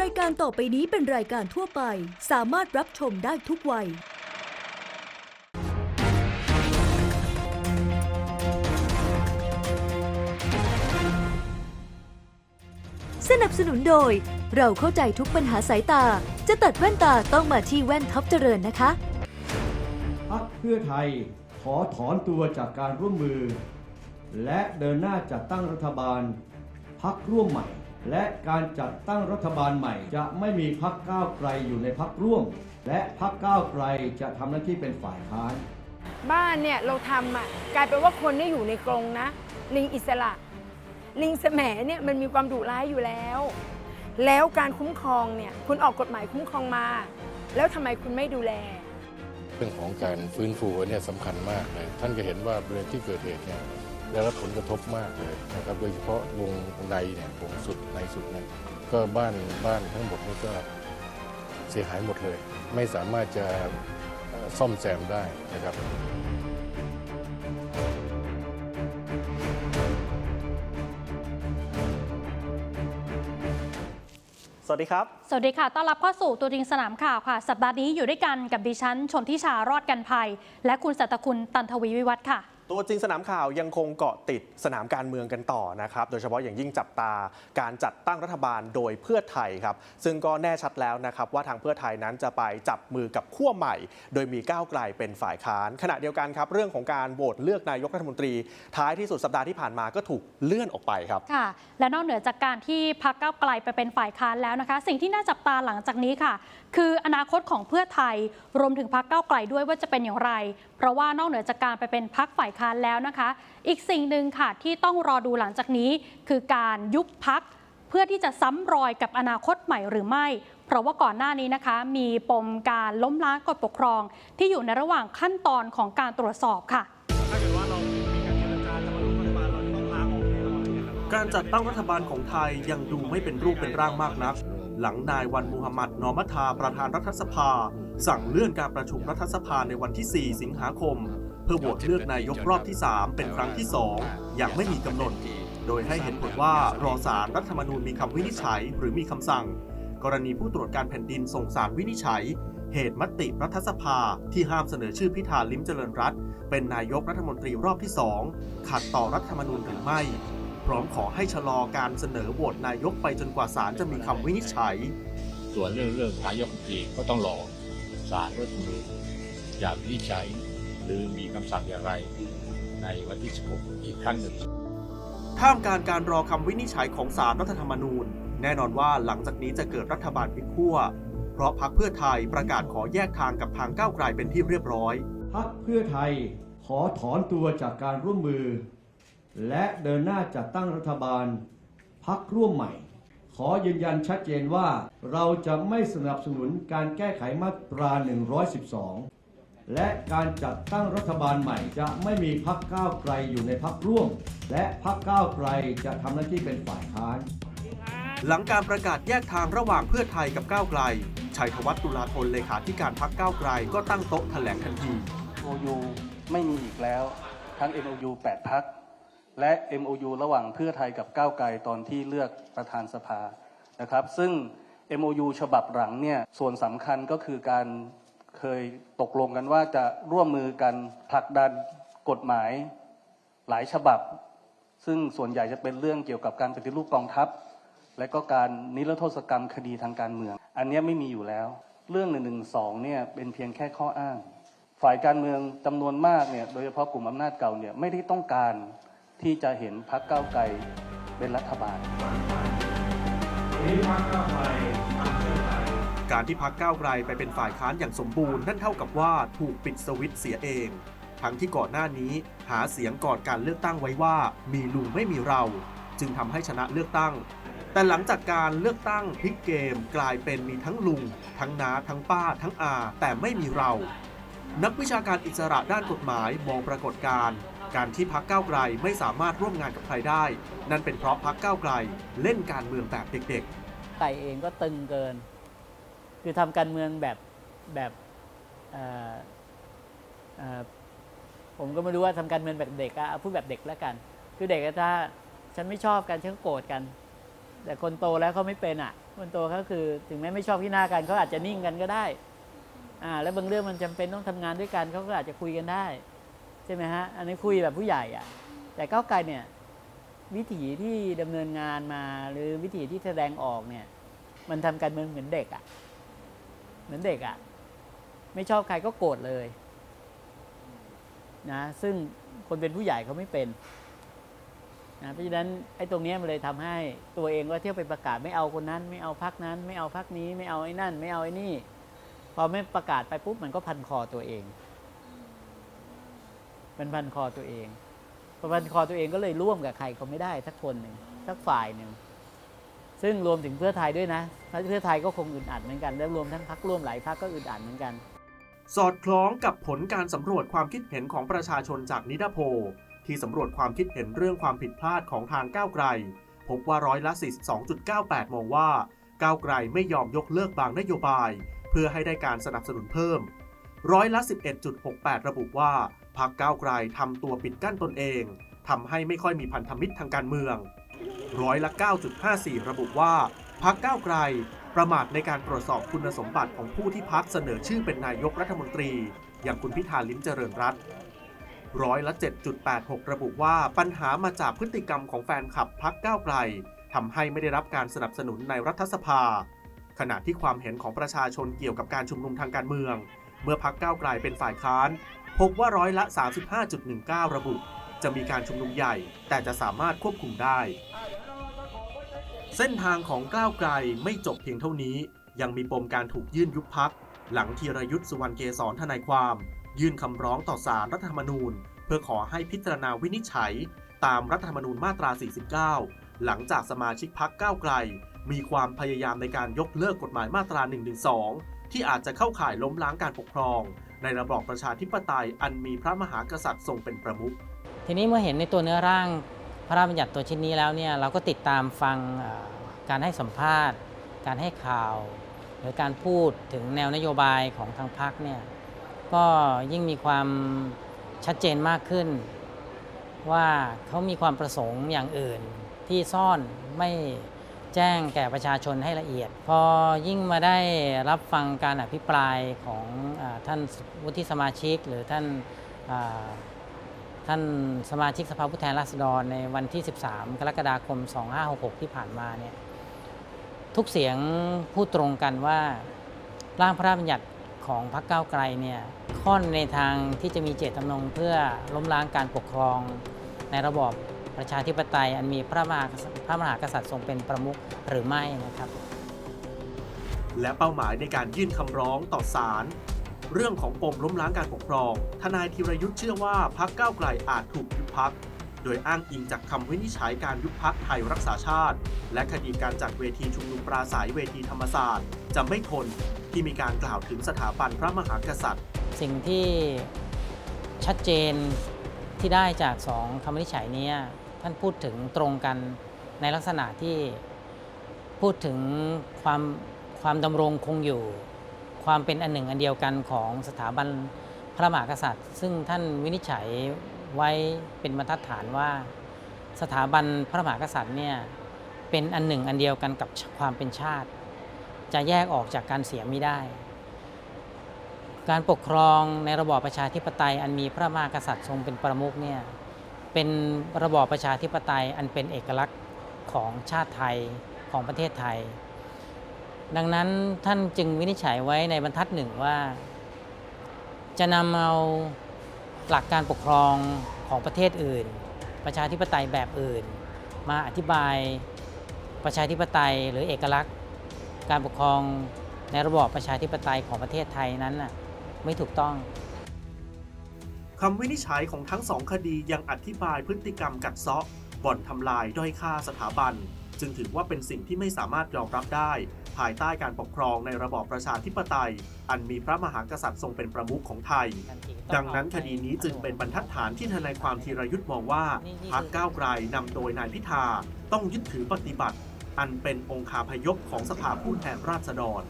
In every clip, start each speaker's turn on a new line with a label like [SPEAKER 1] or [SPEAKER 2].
[SPEAKER 1] รายการต่อไปนี้เป็นรายการทั่วไป สามารถรับชมได้ทุกวัย สนับสนุนโดย เราเข้าใจทุกปัญหาสายตา จะตัดแว่นตาต้องมาที่แว่นท็อปเจริญนะคะ
[SPEAKER 2] พักเพื่อไทยขอถอนตัวจากการร่วมมือ และเดินหน้าจัดตั้งรัฐบาลพักร่วมใหม่ และการจัดตั้งรัฐบาลใหม่จะไม่มีพักก้าวไกลอยู่ในพักร่วม และพักก้าวไกลจะทำหน้าที่เป็นฝ่ายค้าน
[SPEAKER 3] บ้านเนี่ยเราทำอะกลายเป็นว่าคนที่อยู่ในกรงนะ ลิงอิสระ ลิงแสมเนี่ยมันมีความดุร้ายอยู่แล้ว แล้วการคุ้มครองเนี่ยคุณออกกฎหมายคุ้มครองมา แล้วทำไมคุณไม่ดูแล
[SPEAKER 4] เรื่องของการฟื้นฟูเนี่ยสำคัญมากเลยท่านก็เห็นว่าบริเวณที่เกิดเหตุเนี่ย ได้รับผลกระทบมากเลยนะครับโดยเฉพาะวงในเนี่ยวงสุดในสุดเนี่ยก็บ้านบ้านทั้งหมดนี่ก็เสียหายหมดเลย ไม่สามารถจะเอ่อซ่อมแซมได้นะครับ
[SPEAKER 5] สวัสดีครับ
[SPEAKER 6] สวัสดีค่ะ ต้อนรับเข้าสู่ตัวจริงสนามข่าวค่ะ สัปดาห์นี้อยู่ด้วยกันกับดิฉันชนทิชารอดกันภัย และคุณสัตคุณตันทวีวิวัฒน์ค่ะ
[SPEAKER 5] ตัวจริงสนามข่าวยังคงเกาะติดสนามการเมืองกันต่อนะครับ โดยเฉพาะอย่างยิ่งจับตาการจัดตั้งรัฐบาลโดยเพื่อไทยครับ ซึ่งก็แน่ชัดแล้วนะครับว่าทางเพื่อไทยนั้นจะไปจับมือกับขั้วใหม่ โดยมีก้าวไกลเป็นฝ่ายค้าน ขณะเดียวกันครับ เรื่องของการโหวตเลือกนายกรัฐมนตรี ท้ายที่สุดสัปดาห์ที่ผ่านมาก็ถูกเลื่อนออกไปครับ
[SPEAKER 6] ค่ะ และนอกเหนือจากการที่พักก้าวไกลไปเป็นฝ่ายค้านแล้วนะคะ สิ่งที่น่าจับตาหลังจากนี้ค่ะ คืออนาคตของเพื่อไทยรวมถึงพักเก้าไกลด้วยว่าจะเป็นอย่างไร เพราะว่านอกเหนือจากการไปเป็นพักฝ่ายค้านแล้วนะคะ อีกสิ่งหนึ่งค่ะที่ต้องรอดูหลังจากนี้ คือการยุบพักเพื่อที่จะซ้ำรอยกับอนาคตใหม่หรือไม่เพราะว่าก่อนหน้านี้นะคะ มีปมการล้มล้างกฎปกครอง ที่อยู่ในระหว่างขั้นตอนของการตรวจสอบค่ะ
[SPEAKER 7] การจัดตั้งรัฐบาลของไทยยังดูไม่เป็นรูปเป็นร่างมากนัก หลังนายวันมูฮัมหมัด นอมัทาประธานรัฐสภา สั่งเลื่อนการประชุมรัฐสภาในวันที่ 4 สิงหาคม เพื่อโหวตเลือกนายกรอบที่ 3 เป็นครั้งที่ 2 อย่างไม่มีกำหนด โดยให้เห็นผลว่ารอสารรัฐธรรมนูญมีคำวินิจฉัยหรือมีคำสั่ง กรณีผู้ตรวจการแผ่นดินส่งสารวินิจฉัย เหตุมติรัฐสภาที่ห้ามเสนอชื่อพิธาลิ้มเจริญรัตเป็นนายกรัฐมนตรีรอบที่2ขัดต่อรัฐธรรมนูญหรือไม่ พร้อมขอให้ชะลอการเสนอโหวตนายกไปจนกว่าศาลจะมีคำวินิจฉัย
[SPEAKER 8] ส่วนเรื่องเรื่องนายกรัฐมนตรีก็ต้องรอสารรัฐธรรมนูญอยากวินิจฉัยหรือมีคำสั่งอย่างไรในวันที่ 16 อีกครั้งหนึ่ง
[SPEAKER 7] ท่ามกลารการรอคำวินิจฉัยของศาลรัฐธรรมนูญ แน่นอนว่าหลังจากนี้จะเกิดรัฐบาลพลิกขั้วเพราะพรรคเพื่อไทยประกาศขอแยกทางกับทางก้าวไกลเป็นที่เรียบร้อย
[SPEAKER 2] พักเพื่อไทยขอถอนตัวจากการร่วมมือ และเดินหน้าจัดตั้งรัฐบาลพักร่วมใหม่ ขอยืนยันชัดเจนว่าเราจะไม่สนับสนุนการแก้ไขมาตรา 112 และการจัดตั้งรัฐบาลใหม่ จะไม่มีพักก้าวไกลอยู่ในพักร่วม และพักก้าวไกลจะทำหน้าที่เป็นฝ่ายค้าน
[SPEAKER 7] หลังการประกาศแยกทางระหว่างเพื่อไทยกับก้าวไกลชัยธวัฒน์ตุลาธนเลขาธิการพักก้าวไกลก็ตั้งโต๊ะแถลงทันที
[SPEAKER 9] MOU ไม่มีอีกแล้ว ทั้ง MOU 8พัก และ MOU ระหว่างเพื่อไทยกับก้าวไกลตอนที่เลือกประธานสภานะครับ ซึ่ง MOU ฉบับหลังเนี่ยส่วนสำคัญก็คือการเคยตกลงกันว่าจะร่วมมือกันผลักดันกฎหมายหลายฉบับ ซึ่งส่วนใหญ่จะเป็นเรื่องเกี่ยวกับการปฏิรูปกองทัพ และก็การนิรโทษกรรมคดีทางการเมือง อันนี้ไม่มีอยู่แล้ว เรื่อง1นึเนี่ยเป็นเพียงแค่ข้ออ้าง ฝ่ายการเมืองจำนวนมากเนี่ยโดยเฉพาะกลุ่มอำนาจเก่าเนี่ยไม่ได้ต้องการ ที่จะเห็นพรรคก้าวไกลเป็นรัฐบาล
[SPEAKER 7] การที่พักก้าวไกลไปเป็นฝ่ายค้านอย่างสมบูรณ์นั่นเท่ากับว่าถูกปิดสวิตช์เสียเอง ทั้งที่ก่อนหน้านี้หาเสียงก่อนการเลือกตั้งไว้ว่า มีลุงไม่มีเรา จึงทำให้ชนะเลือกตั้ง แต่หลังจากการเลือกตั้งพลิกเกมกลายเป็นมีทั้งลุง ทั้งน้าทั้งป้า ทั้งอา แต่ไม่มีเรา นักวิชาการอิสระด้านกฎหมายมองปรากฏการณ์ การที่พักก้าวไกลไม่สามารถร่วมงานกับใครได้ นั่นเป็นเพราะพักก้าวไกลเล่นการเมืองแบบเด็กๆ
[SPEAKER 10] ไก่เองก็ตึงเกิน คือทำการเมืองแบบแบบผมก็ไม่รู้ว่าทำการเมืองแบบเด็กอะพูดแบบเด็กแล้วกัน คือเด็กถ้าฉันไม่ชอบกันฉันโกรธกัน
[SPEAKER 2] แต่คนโตแล้วเขาไม่เป็นอะคนโตเขาคือถึงแม้ไม่ชอบที่หน้ากันเขาอาจจะนิ่งกันก็ได้อ่าแล้วบางเรื่องมันจำเป็นต้องทำงานด้วยกันเขาก็อาจจะคุยกันได้ ใช่ไหมฮะ อันนี้คุยแบบผู้ใหญ่อะแต่ก้าวไกลเนี่ยวิถีที่ดำเนินงานมาหรือวิถีที่แสดงออกเนี่ย มันทำการเมืองเหมือนเด็กอะ เหมือนเด็กอะ ไม่ชอบใครก็โกรธเลยนะซึ่งคนเป็นผู้ใหญ่เขาไม่เป็นนะเพราะฉะนั้นไอ้ตรงนี้มันเลยทำให้ตัวเองก็เที่ยวไปประกาศไม่เอาคนนั้น ไม่เอาพักนั้น ไม่เอาพักนี้ ไม่เอาไอ้นั่น ไม่เอาไอ้นี่ พอไม่ประกาศไปปุ๊บมันก็พันคอตัวเอง มันพันคอตัวเองพอพันคอตัวเองก็เลยร่วมกับใครเขาไม่ได้สักคนหนึ่งสักฝ่ายหนึ่งซึ่งรวมถึงเพื่อไทยด้วยนะเพื่อไทยก็คงอึดอัดเหมือนกันแล้วรวมทั้งพักร่วมหลายพักก็อึดอัดเหมือนกัน
[SPEAKER 7] สอดคล้องกับผลการสำรวจความคิดเห็นของประชาชนจากนิดาโพที่สำรวจความคิดเห็นเรื่องความผิดพลาดของทางก้าวไกล พบว่าร้อยละ 42.98 มองว่า ก้าวไกลไม่ยอมยกเลิกบางนโยบาย เพื่อให้ได้การสนับสนุนเพิ่ม ร้อยละ 11.68 ระบุว่าพรรคก้าวไกลทำตัวปิดกั้นตนเองทำให้ไม่ค่อยมีพันธมิตรทางการเมืองร้อยละ 9.54 ระบุว่าพรรคก้าวไกล ประมาทในการตรวจสอบคุณสมบัติของผู้ที่พักเสนอชื่อเป็นนายกรัฐมนตรี อย่างคุณพิธาลิ้มเจริญรัตน์ร้อยละ 7.86 ระบุว่าปัญหามาจากพฤติกรรมของแฟนคลับพักก้าวไกลทำให้ไม่ได้รับการสนับสนุนในรัฐสภา ขณะที่ความเห็นของประชาชนเกี่ยวกับการชุมนุมทางการเมือง เมื่อพักก้าวไกลเป็นฝ่ายค้าน พบว่าร้อยละ 35.19 ระบุ จะมีการชุมนุมใหญ่ แต่จะสามารถควบคุมได้ เส้นทางของก้าวไกลไม่จบเพียงเท่านี้ ยังมีปมการถูกยื่นยุบพัก หลังธีรยุทธ์สุวรรณเกษรทนายความ ยื่นคำร้องต่อศาลรัฐธรรมนูญ เพื่อขอให้พิจารณาวินิจฉัย ตามรัฐธรรมนูญมาตรา 49 หลังจากสมาชิกพักก้าวไกล มีความพยายามในการยกเลิกกฎหมายมาตรา112 ที่อาจจะเข้าข่ายล้มล้างการปกครอง ในระบอบประชาธิปไตยอันมีพระมหากษัตริย์ทรงเป็นประมุข
[SPEAKER 6] ทีนี้เมื่อเห็นในตัวเนื้อร่างพระราชบัญญัติตัวชิ้นนี้แล้วเนี่ยเราก็ติดตามฟังการให้สัมภาษณ์ การให้ข่าว หรือการพูดถึงแนวนโยบายของทางพรรคเนี่ยก็ยิ่งมีความชัดเจนมากขึ้น ว่าเขามีความประสงค์อย่างอื่นที่ซ่อนไม่ แจ้งแก่ประชาชนให้ละเอียด พอยิ่งมาได้รับฟังการอภิปรายของอท่านวุฒิสมาชิก หรือท่านท่านสมาชิกสภาผู้แทนราษฎรในวันที่ 13 กรกฎาคม 2566 ที่ผ่านมาเนี่ยทุกเสียงพูดตรงกันว่าร่างพระราชบัญญัติของพรรคก้าวไกลเนี่ยค่อนในทางที่จะมีเจตจำนงเพื่อล้มล้างการปกครองในระบอบ ประชาธิปไตยอันมีพระมหากษัตริย์พระมหากษัตริย์ทรงเป็นประมุขหรือไม่นะครับ
[SPEAKER 7] และเป้าหมายในการยื่นคำร้องต่อศาลเรื่องของปมล้มล้างการปกครอง ทนายธีรยุทธ์เชื่อว่าพักก้าวไกลอาจถูกยุบพัก โดยอ้างอิงจากคำวินิจฉัยการยุบพักไทยรักษาชาติ และคดีการจัดเวทีชุมนุมปราศัยเวทีธรรมศาสตร์จะไม่ทนที่มีการกล่าวถึงสถาบันพระมหากษัตริย์
[SPEAKER 6] สิ่งที่ชัดเจนที่ได้จากสองคำวินิจฉัยเนี้ ท่านพูดถึงตรงกันในลักษณะที่พูดถึงความความดำรงคงอยู่ ความเป็นอันหนึ่งอันเดียวกันของสถาบันพระมหากษัตริย์ ซึ่งท่านวินิจฉัยไว้เป็นบรรทัดฐานว่า สถาบันพระมหากษัตริย์เนี่ยเป็นอันหนึ่งอันเดียวกันกับความเป็นชาติ จะแยกออกจากการเสียไม่ได้ การปกครองในระบอบประชาธิปไตยอันมีพระมหากษัตริย์ทรงเป็นประมุขเนี่ย เป็นระบอบประชาธิปไตยอันเป็นเอกลักษณ์ของชาติไทยของประเทศไทย ดังนั้นท่านจึงวินิจฉัยไว้ในบรรทัดหนึ่งว่า จะนำเอาหลักการปกครองของประเทศอื่น ประชาธิปไตยแบบอื่น มาอธิบายประชาธิปไตยหรือเอกลักษณ์ การปกครองในระบอบประชาธิปไตยของประเทศไทยนั้นน่ะไม่ถูกต้อง
[SPEAKER 7] คำวินิจฉัยของทั้งสองคดียังอธิบายพฤติกรรมกัดเซาะบ่อนทำลายด้อยค่าสถาบัน จึงถือว่าเป็นสิ่งที่ไม่สามารถยอมรับได้ ภายใต้การปกครองในระบอบประชาธิปไตย อันมีพระมหากษัตริย์ทรงเป็นประมุขของไทย ดังนั้นคดีนี้จึงเป็นบรรทัดฐานที่ทนายความธีรยุทธ์มองว่าพรรคก้าวไกลนำโดยนายพิธาต้องยึดถือปฏิบัติ อันเป็นองคาพยพของสภาผู้แทนราษฎร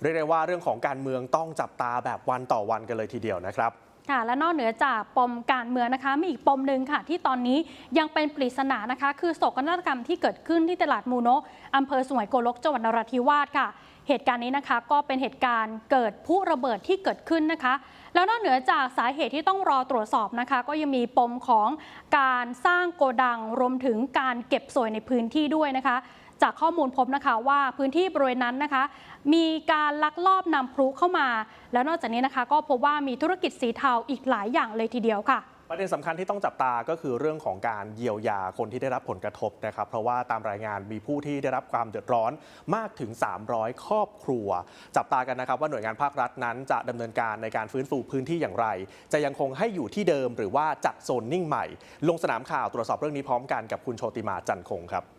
[SPEAKER 7] เรียกได้ว่าเรื่องของการเมืองต้องจับตาแบบวันต่อวันกันเลยทีเดียวนะครับ
[SPEAKER 11] ค่ะและนอกเหนือจากปมการเมืองนะคะมีอีกปมหนึ่งค่ะ ที่ตอนนี้ยังเป็นปริศนานะคะ คือโศกนาฏกรรมที่เกิดขึ้นที่ตลาดมูโนะอำเภอสุไหงโกลกจังหวัดนราธิวาสค่ะ เหตุการณ์นี้นะคะก็เป็นเหตุการณ์เกิดผู้ระเบิดที่เกิดขึ้นนะคะ แล้วนอกเหนือจากสาเหตุที่ต้องรอตรวจสอบนะคะ ก็ยังมีปมของการสร้างโกดังรวมถึงการเก็บสวยในพื้นที่ด้วยนะคะ จากข้อมูลพบนะคะว่าพื้นที่บริเวณนั้นนะคะ มีการลักลอบนำพลุเข้ามา แล้วนอกจากนี้นะคะ ก็พบว่ามีธุรกิจสีเทาอีกหลายอย่างเลยทีเดียวค่ะ
[SPEAKER 5] ประเด็นสำคัญที่ต้องจับตาก็คือเรื่องของการเยียวยาคนที่ได้รับผลกระทบนะครับ เพราะว่าตามรายงานมีผู้ที่ได้รับความเดือดร้อนมากถึง 300 ครอบครัว จับตากันนะครับว่าหน่วยงานภาครัฐนั้นจะดำเนินการในการฟื้นฟูพื้นที่อย่างไร จะยังคงให้อยู่ที่เดิมหรือว่าจัดโซนนิ่งใหม่ ลงสนามข่าวตรวจสอบเรื่องนี้พร้อมกันกับคุณโชติมาจันคงครับ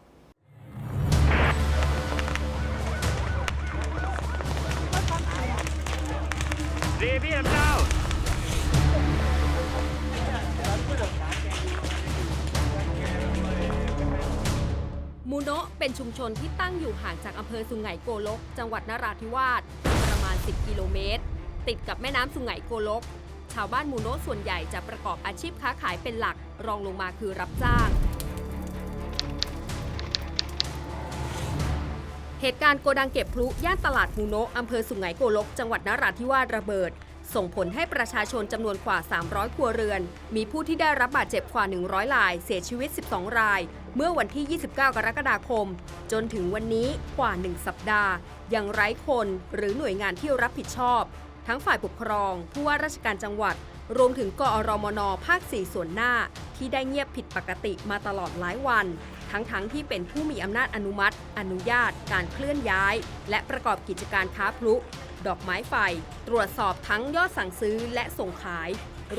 [SPEAKER 12] มูโนะเป็นชุมชนที่ตั้งอยู่ห่างจากอำเภอสุงไหงโกลก จังหวัดนราธิวาสประมาณ 10 กิโลเมตร ติดกับแม่น้ำสุงไหงโกลก ชาวบ้านมูโนะส่วนใหญ่จะประกอบอาชีพค้าขายเป็นหลัก รองลงมาคือรับจ้าง เหตุการณ์โกดังเก็บพลุย่านตลาดมูโนะอำเภอสุไหงโกลก จังหวัดนราธิวาสระเบิด ส่งผลให้ประชาชนจำนวนกว่า 300 ครัวเรือน มีผู้ที่ได้รับบาดเจ็บกว่า 100ราย เสียชีวิต 12 ราย เมื่อวันที่ 29 กรกฎาคม จนถึงวันนี้กว่า 1 สัปดาห์ ยังไร้คนหรือหน่วยงานที่รับผิดชอบ ทั้งฝ่ายปกครอง ผู้ว่าราชการจังหวัด รวมถึงกอรมนภาค 4 ส่วนหน้า ที่ได้เงียบผิดปกติมาตลอดหลายวัน ทั้งๆทที่เป็นผู้มีอำนาจอนุมัติ อนุญาต การเคลื่อนย้าย และประกอบกิจการค้าพลุดอกไม้ไฟ ตรวจสอบทั้งยอดสั่งซื้อและส่งขาย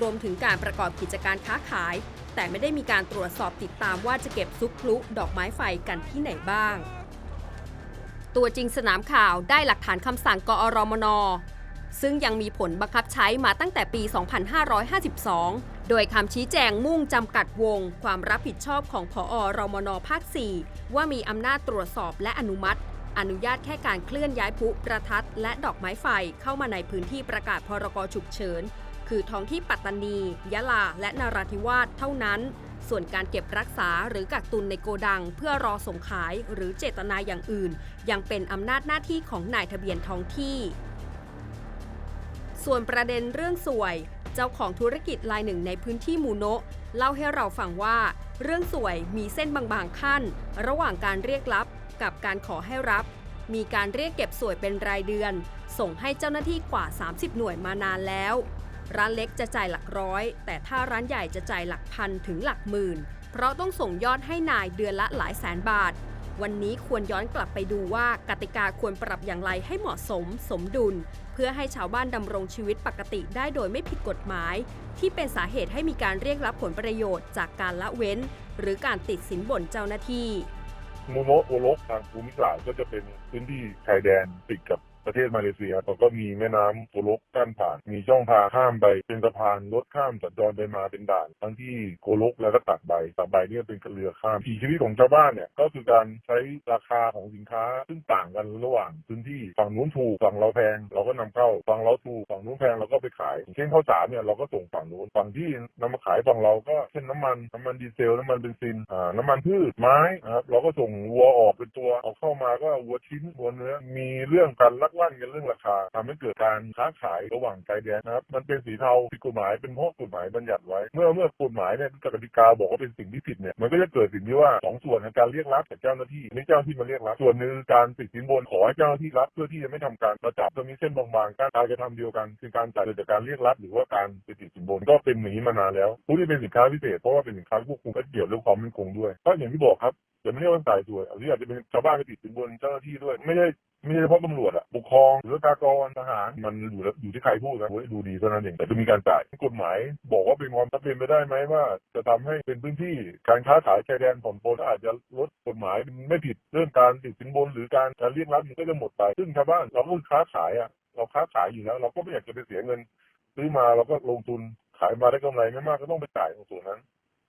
[SPEAKER 12] รวมถึงการประกอบกิจการค้าขาย แต่ไม่ได้มีการตรวจสอบติดตามว่าจะเก็บซุกพลุดอกไม้ไฟกันที่ไหนบ้าง ตัวจริงสนามข่าวได้หลักฐานคำสั่งกอรมนซึ่งยังมีผลบังคับใช้มาตั้งแต่ปี 2552 โดยคำชี้แจงมุ่งจำกัดวง ความรับผิดชอบของผอรมนภาค 4 ว่ามีอำนาจตรวจสอบและอนุมัติ อนุญาตแค่การเคลื่อนย้ายพลุประทัด และดอกไม้ไฟเข้ามาในพื้นที่ประกาศพรกฉุกเฉิน คือท้องที่ปัตตานี ยะลา และนราธิวาสเท่านั้น ส่วนการเก็บรักษาหรือกักตุนในโกดัง เพื่อรอส่งขายหรือเจตนาอย่างอื่น ยังเป็นอำนาจหน้าที่ของนายทะเบียนท้องที่ ส่วนประเด็นเรื่องสวย เจ้าของธุรกิจรายหนึ่งในพื้นที่มูโนะเล่าให้เราฟังว่า เรื่องสวยมีเส้นบางๆขั้น ระหว่างการเรียกรับกับการขอให้รับ มีการเรียกเก็บสวยเป็นรายเดือน ส่งให้เจ้าหน้าที่กว่า 30 หน่วยมานานแล้ว ร้านเล็กจะจ่ายหลักร้อย แต่ถ้าร้านใหญ่จะจ่ายหลักพันถึงหลักหมื่น เพราะต้องส่งยอดให้นายเดือนละหลายแสนบาท วันนี้ควรย้อนกลับไปดูว่ากติกาควรปรับอย่างไรให้เหมาะสม สมดุล พื่อให้ชาวบ้านดำรงชีวิตปกติได้โดยไม่ผิดกฎหมาย ที่เป็นสาเหตุให้มีการเรียกรับผลประโยชน์จากการละเว้น หรือการติดสินบนเจ้าหน้าที่
[SPEAKER 13] มูโนะโอโลกทางภูมิศาสตร์ก็จะเป็นพื้นที่ชายแดนติดกับ ประเทศมาเลเซียแล้วก็มีแม่น้ำโอโลกกั้นผ่าน มีช่องทางข้ามไปเป็นสะพานรถข้ามสัญจรไปมาเป็นด่าน ทั้งที่โกลกแล้วก็ตักใบตักใบเนี่ยเป็นเรือข้ามอีชีวิตของชาวบ้านเนี่ยก็คือการใช้ราคาของสินค้าซึ่งต่างกันระหว่างพื้นที่ฝั่งนู้นถูกฝั่งเราแพงเราก็นำเข้าฝั่งเราถูกฝั่งนู้นแพงเราก็ไปขายเช่นข้าวสารเนี่ยเราก็ส่งฝั่งนู้นฝั่งที่นำมาขายฝั่งเราก็เช่นน้ำมันน้ำมันดีเซลน้ำมันเบนซินอ่าน้ำมันพืชไม้นะครับเราก็ส่งวัวออกเป็นตัวเอาเข้ามาก็วัวชิ้นวัวเนื้อมีเรื่องการลักลั่นกันเรื่องราคาทำให้เกิดการค้าขายระหว่างชายแดนนะครับ มันเป็นสีเทาผิดกฎหมายเป็นเพราะกฎหมายบัญญัติไว้ เมื่อเมื่อกฎหมายเนี่ยกติกาบอกว่าเป็นสิ่งที่ผิดเนี่ย มันก็จะเกิดสิ่งที่ว่าสองส่วนในการเรียกรับจากเจ้าหน้าที่นี่เจ้าหน้าที่มาเรียกรับส่วนหนึ่งการติดสินบนขอให้เจ้าหน้าที่รับเพื่อที่จะไม่ทำการประจับจะมีเส้นบางๆการการกระทำเดียวกันคือการจ่ายโดยจากการเรียกรับ หรือว่าการไปติดสินบนก็เป็นอย่างนี้มานานแล้วผู้ที่เป็นสินค้าพิเศษเพราะว่าเป็นสินค้าควบคุมและเกี่ยวเรื่องความมั่นคงด้วยก็อย่างที่บอกครับ จะไม่เรียกว่าจ่ายสวยหรืออาจจะเป็นชาวบ้านไปติดสินบนเจ้าหน้าที่ด้วย ไม่ได้ไม่ใช่เฉพาะตำรวจอะปกครองหรือตากรทหารมันอยู่แล้วอยู่ที่ใครพูดนะโอ้ยดูดีเท่านั้นเองแต่จะมีการจ่ายกฎหมาย บอกว่าเป็นความจำเป็นไปได้ไหมว่า จะทำให้เป็นพื้นที่การค้าขายชายแดนผ่อนปลนอาจจะลดกฎหมายไม่ผิดเรื่องการติดสินบน หรือการการเรียกรับมันก็จะหมดไป ซึ่งชาวบ้านเราก็ค้าขายอะเราค้าขายอยู่แล้ว เราก็ไม่อยากจะไปเสียเงินซื้อมาเราก็ลงทุนขายมาได้กำไรไม่มากก็ต้องไปจ่ายตรงส่วนนั้น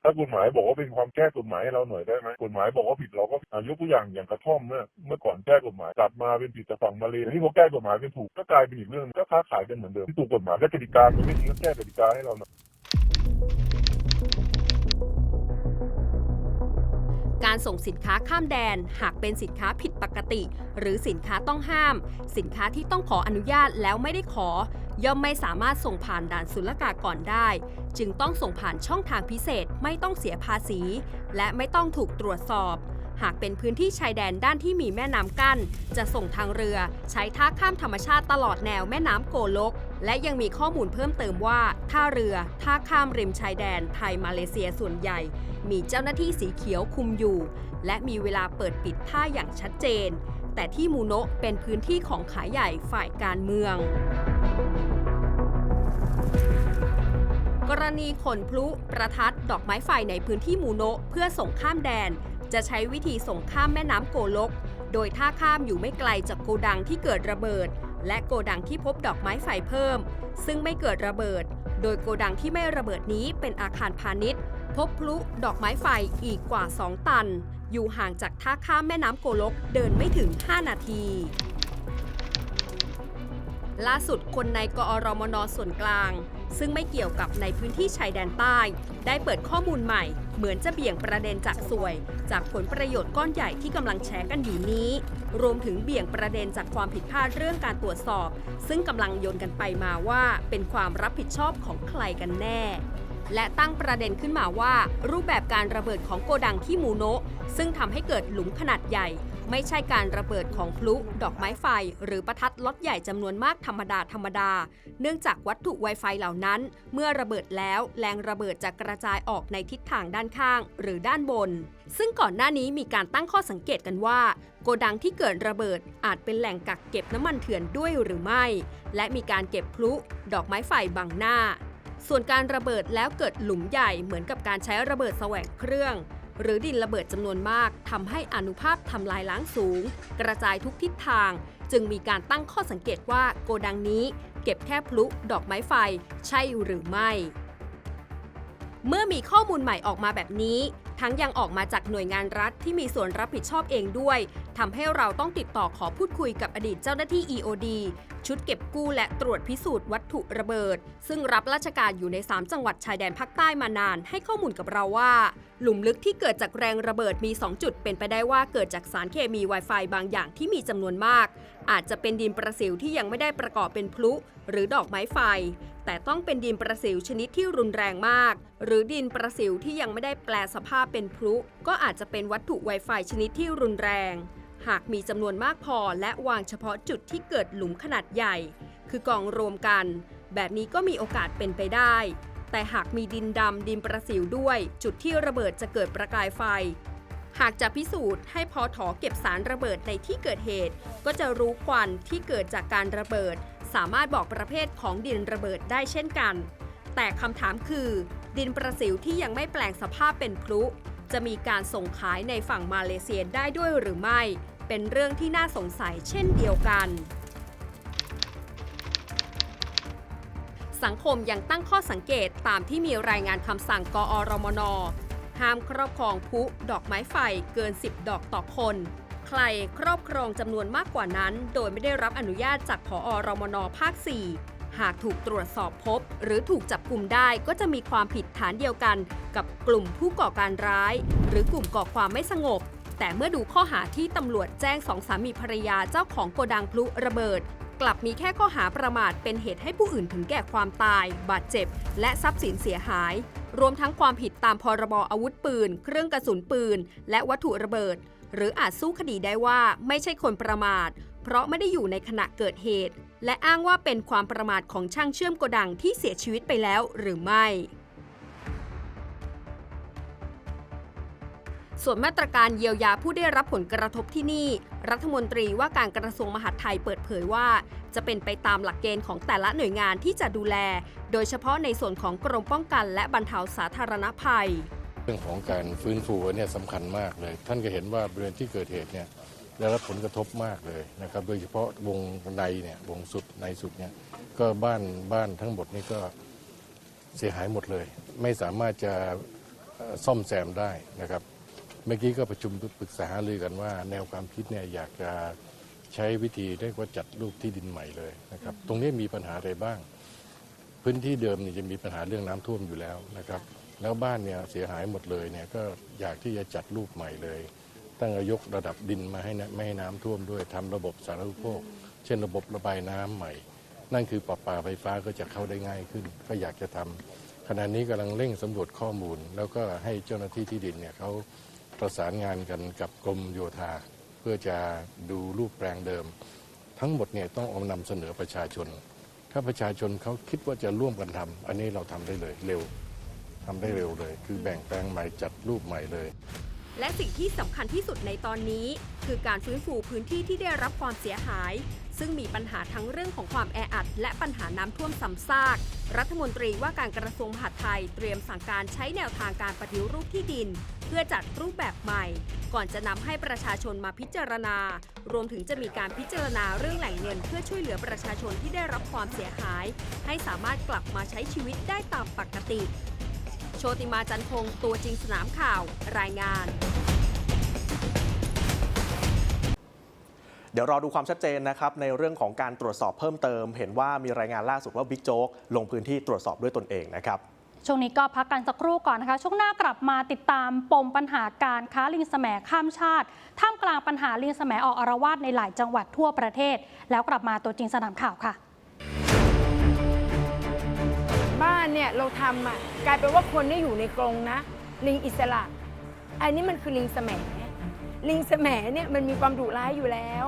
[SPEAKER 13] ถ้ากฎหมายบอกว่าเป็นความแก้กฎหมายให้เราหน่อยได้ไหมกฎหมายบอกว่าผิดเราก็ยกตัวอย่างอย่างกระท่อมเนี่ยเมื่อก่อนแก้กฎหมายกลับมาเป็นผิดแต่ฝั่งมาเลยที่พอแก้กฎหมายเป็นถูกก็กลายเป็นอีกเรื่องก็ค้าขายกันเหมือนเดิมที่ถูกกฎหมายและกติกามันไม่ดีก็แก้กติกาให้เราหน่อย
[SPEAKER 12] การส่งสินค้าข้ามแดน หากเป็นสินค้าผิดปกติ หรือสินค้าต้องห้าม สินค้าที่ต้องขออนุญาตแล้วไม่ได้ขอ ย่อมไม่สามารถส่งผ่านด่านศุลกากรได้ จึงต้องส่งผ่านช่องทางพิเศษไม่ต้องเสียภาษี และไม่ต้องถูกตรวจสอบ หากเป็นพื้นที่ชายแดนด้านที่มีแม่น้ำกั้น จะส่งทางเรือ ใช้ท่าข้ามธรรมชาติตลอดแนวแม่น้ำโกลก และยังมีข้อมูลเพิ่มเติมว่าท่าเรือท่าข้ามริมชายแดนไทยมาเลเซียส่วนใหญ่ มีเจ้าหน้าที่สีเขียวคุมอยู่ และมีเวลาเปิดปิดท่าอย่างชัดเจนแต่ที่มูโนะเป็นพื้นที่ของขายใหญ่ฝ่ายการเมือง กรณีขนพลุประทัดดอกไม้ไฟในพื้นที่มูโนะเพื่อส่งข้ามแดน จะใช้วิธีส่งข้ามแม่น้ำโกลก โดยท่าข้ามอยู่ไม่ไกลจากโกดังที่เกิดระเบิด และโกดังที่พบดอกไม้ไฟเพิ่ม ซึ่งไม่เกิดระเบิด โดยโกดังที่ไม่ระเบิดนี้เป็นอาคารพาณิชย์ พบพลุดอกไม้ไฟอีกกว่า 2 ตัน อยู่ห่างจากท่าข้ามแม่น้ำโกลกเดินไม่ถึง 5 นาทีล่าสุดคนในกอรมนส่วนกลาง ซึ่งไม่เกี่ยวกับในพื้นที่ชายแดนใต้ ได้เปิดข้อมูลใหม่ เหมือนจะเบี่ยงประเด็นจากสวย จากผลประโยชน์ก้อนใหญ่ที่กำลังแชร์กันอยู่นี้ รวมถึงเบี่ยงประเด็นจากความผิดพลาดเรื่องการตรวจสอบ ซึ่งกำลังโยนกันไปมาว่าเป็นความรับผิดชอบของใครกันแน่ และตั้งประเด็นขึ้นมาว่า รูปแบบการระเบิดของโกดังที่มูโนะซึ่งทำให้เกิดหลุมขนาดใหญ่ ไม่ใช่การระเบิดของพลุดอกไม้ไฟ หรือประทัดล็อตใหญ่จำนวนมากธรรมดาธรรมดา เนื่องจากวัตถุ Wi-Fi เหล่านั้น เมื่อระเบิดแล้วแรงระเบิดจะกระจายออกในทิศทางด้านข้าง หรือด้านบน ซึ่งก่อนหน้านี้มีการตั้งข้อสังเกตกันว่า โกดังที่เกิดระเบิดอาจเป็นแหล่งกักเก็บน้ำมันเถื่อนด้วยหรือไม่ และมีการเก็บพลุ ดอกไม้ไฟบังหน้า ส่วนการระเบิดแล้วเกิดหลุมใหญ่เหมือนกับการใช้ระเบิดแสวงเครื่อง หรือดินระเบิดจำนวนมากทำให้อนุภาพทำลายล้างสูง กระจายทุกทิศทาง จึงมีการตั้งข้อสังเกตว่าโกดังนี้ เก็บแค่พลุดอกไม้ไฟ ใช่หรือไม่ เมื่อมีข้อมูลใหม่ออกมาแบบนี้ ทั้งยังออกมาจากหน่วยงานรัฐที่มีส่วนรับผิดชอบเองด้วยทำให้เราต้องติดต่อขอพูดคุยกับอดีตเจ้าหน้าที่ EOD ชุดเก็บกู้และตรวจพิสูจน์วัตถุระเบิด ซึ่งรับราชการอยู่ใน 3 จังหวัดชายแดนภาคใต้มานาน ให้ข้อมูลกับเราว่า หลุมลึกที่เกิดจากแรงระเบิดมี 2 จุด เป็นไปได้ว่าเกิดจากสารเคมี Wi-Fi บางอย่างที่มีจำนวนมาก อาจจะเป็นดินประสิวที่ยังไม่ได้ประกอบเป็นพลุ หรือดอกไม้ไฟ แต่ต้องเป็นดินประสิวชนิดที่รุนแรงมาก หรือดินประสิวที่ยังไม่ได้แปลสภาพเป็นพลุ ก็อาจจะเป็นวัตถุ Wi-Fi ชนิดที่รุนแรง หากมีจำนวนมากพอและวางเฉพาะจุดที่เกิดหลุมขนาดใหญ่ คือกองรวมกัน แบบนี้ก็มีโอกาสเป็นไปได้ แต่หากมีดินดำดินประสิวด้วย จุดที่ระเบิดจะเกิดประกายไฟ หากจะพิสูจน์ให้พอถอเก็บสารระเบิดในที่เกิดเหตุ ก็จะรู้ควันที่เกิดจากการระเบิด สามารถบอกประเภทของดินระเบิดได้เช่นกัน แต่คำถามคือ ดินประสิวที่ยังไม่แปลงสภาพเป็นพลุจะมีการส่งขายในฝั่งมาเลเซียได้ด้วยหรือไม่ เป็นเรื่องที่น่าสงสัยเช่นเดียวกัน สังคมยังตั้งข้อสังเกตตามที่มีรายงานคำสั่งกอรมน ห้ามครอบครองพุดอกไม้ไฟเกิน 10 ดอกต่อคน ใครครอบครองจำนวนมากกว่านั้น โดยไม่ได้รับอนุญาตจากผอรมนภาค 4หากถูกตรวจสอบพบ หรือถูกจับกลุ่มได้ก็จะมีความผิดฐานเดียวกัน กับกลุ่มผู้ก่อการร้าย หรือกลุ่มก่อความไม่สงบ แต่เมื่อดูข้อหาที่ตำรวจแจ้งสองสามีภรรยาเจ้าของโกดังพลุระเบิด กลับมีแค่ข้อหาประมาทเป็นเหตุให้ผู้อื่นถึงแก่ความตาย บาดเจ็บ และทรัพย์สินเสียหาย รวมทั้งความผิดตามพรบอาวุธปืน เครื่องกระสุนปืน และวัตถุระเบิด หรืออาจสู้คดีได้ว่าไม่ใช่คนประมาท เพราะไม่ได้อยู่ในขณะเกิดเหตุ และอ้างว่าเป็นความประมาทของช่างเชื่อมโกดังที่เสียชีวิตไปแล้วหรือไม่ ส่วนมาตรการเยียวยาผู้ได้รับผลกระทบที่นี่ รัฐมนตรีว่าการกระทรวงมหาดไทยเปิดเผยว่า จะเป็นไปตามหลักเกณฑ์ของแต่ละหน่วยงานที่จะดูแล โดยเฉพาะในส่วนของกรมป้องกันและบรรเทาสาธารณภัย
[SPEAKER 4] เรื่องของการฟื้นฟูเนี่ยสำคัญมากเลย ท่านก็เห็นว่าบริเวณที่เกิดเหตุเนี่ยได้รับผลกระทบมากเลยนะครับ โดยเฉพาะวงในเนี่ยวงสุดในสุดเนี่ยก็บ้านบ้านทั้งหมดนี่ก็เสียหายหมดเลย ไม่สามารถจะซ่อมแซมได้นะครับ เมื่อกี้ก็ประชุมปรึกษาหารือกันว่า แนวความคิดเนี่ยอยากจะใช้วิธีเรียกว่าจัดรูปที่ดินใหม่เลยนะครับ ตรงนี้มีปัญหาอะไรบ้าง พื้นที่เดิมเนี่ยจะมีปัญหาเรื่องน้ำท่วมอยู่แล้วนะครับ แล้วบ้านเนี่ยเสียหายหมดเลยเนี่ยก็อยากที่จะจัดรูปใหม่เลย ตั้งยกระดับดินมาให้ไม่ให้น้ำท่วมด้วยทำระบบสาธารณูปโภค เช่นระบบระบายน้ำใหม่ นั่นคือประปาไฟฟ้าก็จะเข้าได้ง่ายขึ้น ก็อยากจะทำขณะนี้กำลังเร่งสำรวจข้อมูล แล้วก็ให้เจ้าหน้าที่ที่ดินเนี่ยเขา ประสานงานกันกับกรมโยธา เพื่อจะดูรูปแปลงเดิม ทั้งหมดเนี่ยต้องเอานำเสนอประชาชน ถ้าประชาชนเขาคิดว่าจะร่วมกันทำอันนี้เราทำได้เลยเร็วทำได้เร็วเลย คือแบ่งแปลงใหม่จัดรูปใหม่เลย
[SPEAKER 12] และสิ่งที่สำคัญที่สุดในตอนนี้ คือการฟื้นฟูพื้นที่ที่ได้รับความเสียหาย ซึ่งมีปัญหาทั้งเรื่องของความแออัด และปัญหาน้ำท่วมซ้ำซาก รัฐมนตรีว่าการกระทรวงมหาดไทยเตรียมสั่งการใช้แนวทางการปฏิรูปที่ดิน เพื่อจัดรูปแบบใหม่ ก่อนจะนำให้ประชาชนมาพิจารณา รวมถึงจะมีการพิจารณาเรื่องแหล่งเงิน เพื่อช่วยเหลือประชาชนที่ได้รับความเสียหาย ให้สามารถกลับมาใช้ชีวิตได้ตามปกติ โชติมาจันคงตัวจริงสนามข่าว รายงาน
[SPEAKER 5] เดี๋ยวรอดูความชัดเจนนะครับในเรื่องของการตรวจสอบเพิ่มเติม เห็นว่ามีรายงานล่าสุดว่าบิ๊กโจ๊กลงพื้นที่ตรวจสอบด้วยตนเองนะครับ
[SPEAKER 11] ช่วงนี้ก็พักกันสักครู่ก่อนนะคะ ช่วงหน้ากลับมาติดตามปมปัญหาการค้าลิงแสมข้ามชาติ ท่ามกลางปัญหาลิงแสมออกอารวาสในหลายจังหวัดทั่วประเทศ แล้วกลับมาตัวจริงสนามข่าวค่ะ
[SPEAKER 3] เนี่ยเราทำอะกลายเป็นว่าคนนี่อยู่ในกรงนะ ลิงอิสระ อันนี้มันคือลิงแสมลิงแสมเนี่ยมันมีความดุร้ายอยู่แล้ว